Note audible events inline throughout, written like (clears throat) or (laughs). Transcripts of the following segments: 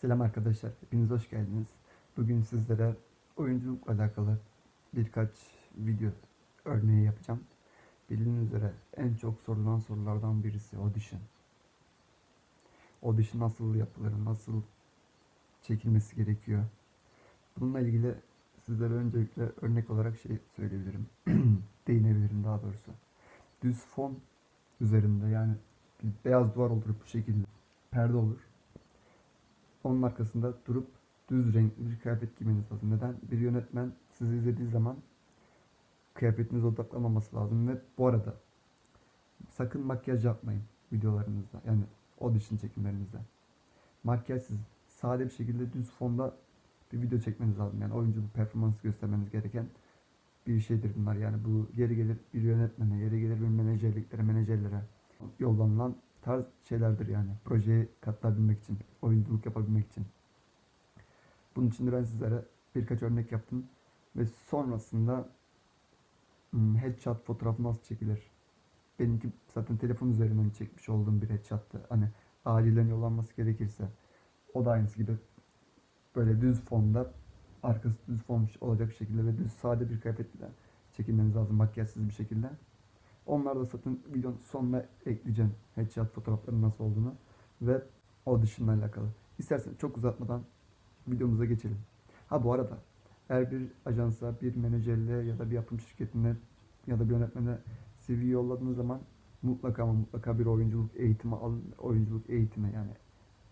Selam arkadaşlar, hepiniz hoş geldiniz. Bugün sizlere oyunculukla alakalı birkaç video örneği yapacağım. Bildiğiniz üzere en çok sorulan sorulardan birisi audition. Audition nasıl yapılır, nasıl çekilmesi gerekiyor? Bununla ilgili sizlere öncelikle örnek olarak şey söyleyebilirim. (clears throat) Değinebilirim daha doğrusu. Düz fon üzerinde yani beyaz duvar olur bu şekilde. Perde olur. Onun arkasında durup düz renkli bir kıyafet giymeniz lazım. Neden? Bir yönetmen sizi izlediği zaman kıyafetinize odaklanmaması lazım ve bu arada sakın makyaj yapmayın videolarınızda. Yani audition çekimlerinizde. Makyajsız, sade bir şekilde düz fonda bir video çekmeniz lazım. Yani oyunculuk performansı göstermeniz gereken bir şeydir bunlar. Yani bu yeri gelir bir yönetmene, yeri gelir bir menajerliklere, menajerlere yollanılan tarz şeylerdir yani. Projeye katılabilmek için, oyunculuk yapabilmek için. Bunun için de ben sizlere birkaç örnek yaptım. Ve sonrasında hmm, headshot fotoğrafı nasıl çekilir? Benimki zaten telefon üzerinden çekmiş olduğum bir headshot'tı. Hani acilen yollanması gerekirse. O da aynısı gibi böyle düz fonda arkası düz fon olacak şekilde ve düz sade bir kıyafetle çekilmeniz lazım makyajsız bir şekilde. Onlar da zaten videonun sonuna ekleyeceğim headshot fotoğrafların nasıl olduğunu ve audition'la alakalı. İsterseniz çok uzatmadan videomuza geçelim. Ha bu arada eğer bir ajansa, bir menajerliğe ya da bir yapım şirketine ya da bir yönetmene CV yolladığınız zaman mutlaka ama mutlaka bir oyunculuk eğitimi alın. Oyunculuk eğitimi yani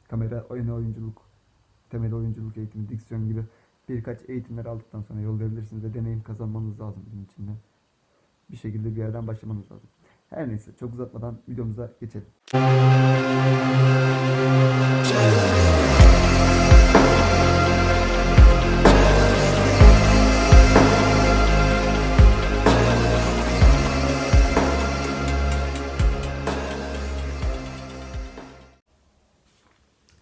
kamera, oyun oyunculuk, temel oyunculuk eğitimi, diksiyon gibi birkaç eğitimler aldıktan sonra yollayabilirsiniz ve deneyim kazanmanız lazım bunun için de bir şekilde bir yerden başlamanız lazım. Her neyse çok uzatmadan videomuza geçelim.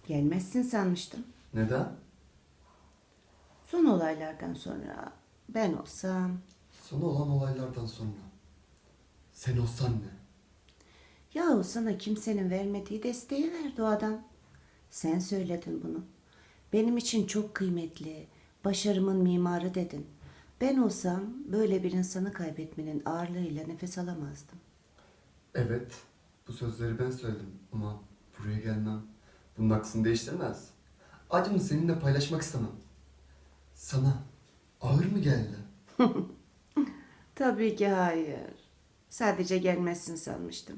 Gelmezsin sanmıştım. Neden? Son olaylardan sonra ben olsam Son olan olaylardan sonra. Sen olsan ne? yahu sana kimsenin vermediği desteği verdi o adam. Sen söyledin bunu. Benim için çok kıymetli, başarımın mimarı dedin. Ben olsam böyle bir insanı kaybetmenin ağırlığıyla nefes alamazdım. Evet, bu sözleri ben söyledim ama buraya gelmem bunun aksını değiştirmez. Acımı seninle paylaşmak istemem. Sana ağır mı geldi? (laughs) Tabii ki hayır. Sadece gelmezsin sanmıştım.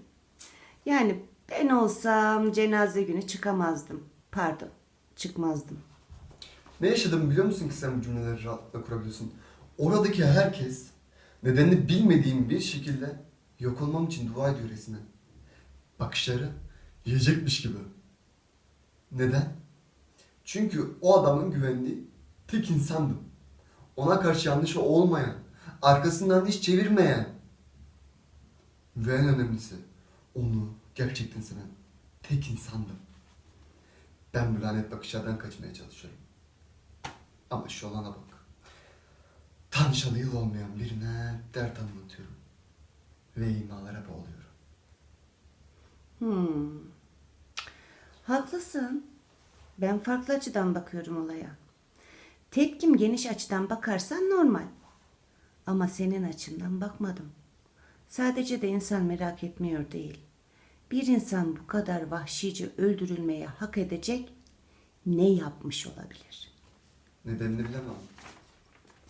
Yani ben olsam cenaze günü çıkamazdım. Pardon, çıkmazdım. Ne yaşadığımı biliyor musun ki sen bu cümleleri rahatlıkla kurabiliyorsun? Oradaki herkes nedenini bilmediğim bir şekilde yok olmam için dua ediyor resmen. Bakışları yiyecekmiş gibi. Neden? Çünkü o adamın güvendiği tek insandım. Ona karşı yanlışı olmayan, arkasından hiç çevirmeyen ve en önemlisi onu gerçekten seven tek insandım. Ben bu lanet bakışlardan kaçmaya çalışıyorum. Ama şu olana bak. Tanışalı yıl olmayan birine dert anlatıyorum. Ve imalara boğuluyorum. Hmm. Haklısın. Ben farklı açıdan bakıyorum olaya. Tepkim geniş açıdan bakarsan normal. Ama senin açından bakmadım. Sadece de insan merak etmiyor değil. Bir insan bu kadar vahşice öldürülmeye hak edecek ne yapmış olabilir? Nedenini bilemem.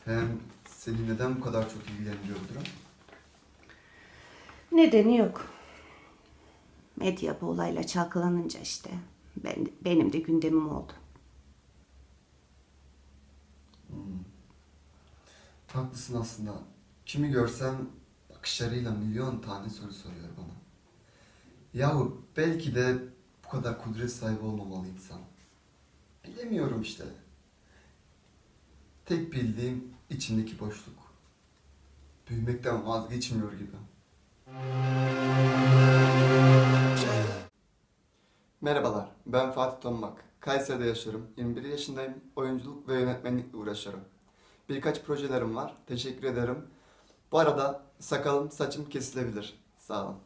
Hem seni neden bu kadar çok ilgilendiriyor bu durum? Nedeni yok. Medya bu olayla çalkalanınca işte ben, benim de gündemim oldu. Haklısın aslında. Kimi görsem bakışlarıyla milyon tane soru soruyor bana. Yahu belki de bu kadar kudret sahibi olmamalı insan. Bilemiyorum işte. Tek bildiğim içimdeki boşluk. Büyümekten vazgeçmiyor gibi. Merhabalar, ben Fatih Tonmak. Kayseri'de yaşıyorum. 21 yaşındayım. Oyunculuk ve yönetmenlikle uğraşıyorum. Birkaç projelerim var. Teşekkür ederim. Bu arada sakalım, saçım kesilebilir. Sağ olun.